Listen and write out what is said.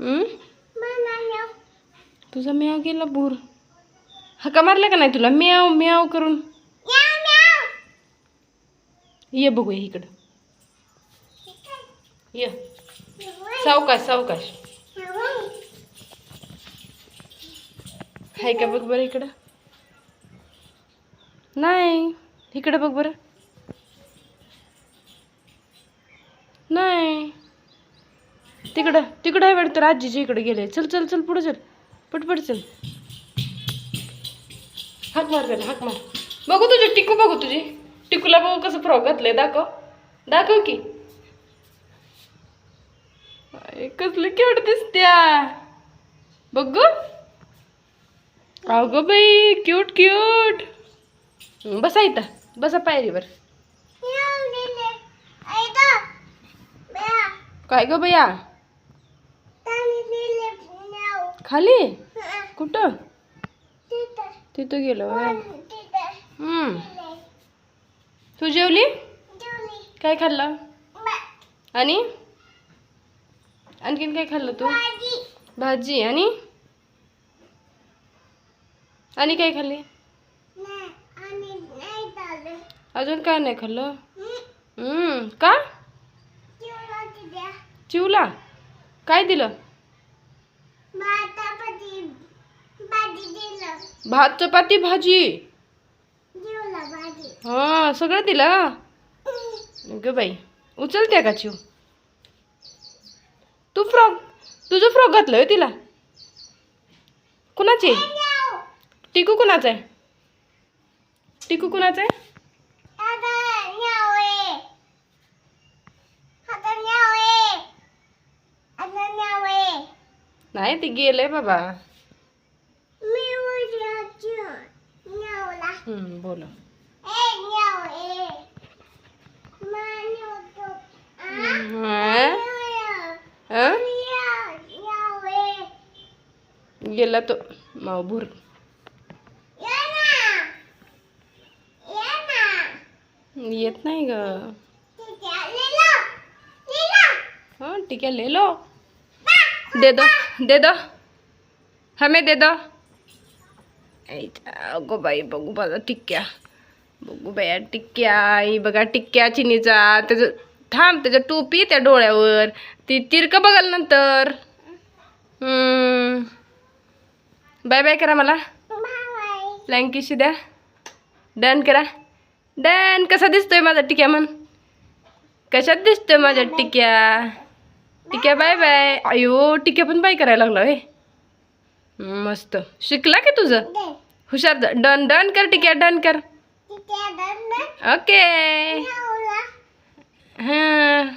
हम्म? तुझा म्याव गेला भूर. हका मारला का नाही तुला? म्याव म्याव करून. ये बघूया इकडं. ये. सावकाश सावकाश. हाय का बघ बरं इकडं? नाही. इकडं बघ बरं. नाही. तिकडं तिकडं आहे वाटतं आजीच्या इकडे गेले चल चल चल पुढे चल. पटपट चल. हाक मार त्याला हाक मार. बघू तुझी टिकू बघू तुझी. टिकूला बघू कसं फ्रॉक घातलंय दाखव. दाखव की. कसलं क्यूट दिसत्या. बघ. ग अगं बाई क्यूट क्यूट बसा इथं. बसा पायरीवर. काय ग बया? खाली? कुठं? तिथं गेलो तू जेवली? काय खाल्लं? आणि? आणखीन काय खाल्लं तू? भाजी. आणि? आणि काय खाल्ली? अजून काय नाही खाल्लं? हम्म. का? चिवला काय दिलं? भात चपाती भाजी. हा सगळं दिलं? ग बाई उचलते का चिव? तू फ्रॉक तुझं फ्रॉक घातलं तिला? कुणाचे? टिकू कुणाचं आहे? टिकू कुणाचं आहे? नाही ती गेलंय बाबा. बोल. गेला तो मावभूर येत नाही ग. हाँ ठीक है ले लो दे दो दे दो। हमें दे दो। अगो बाई बघू बघा टिक्क्या. बघू बाया टिक्क्या आई बघा टिक्क्या चिनीचा. त्याचं थांब त्याच्या टोपी त्या डोळ्यावर. ती तिरकं बघाल नंतर. बाय बाय करा मला. लँकीशी द्या. डन करा. डन कसा दिसतोय माझा टिक्या म्हण? कशात दिसतोय माझ्या टिक्या? टिक्या बाय बाय. अयो टिक्या पण बाय करायला लागला होय. मस्त. शिकला की तुझं? हुशार डन डन कर टिक्या डन कर. ओके. हां.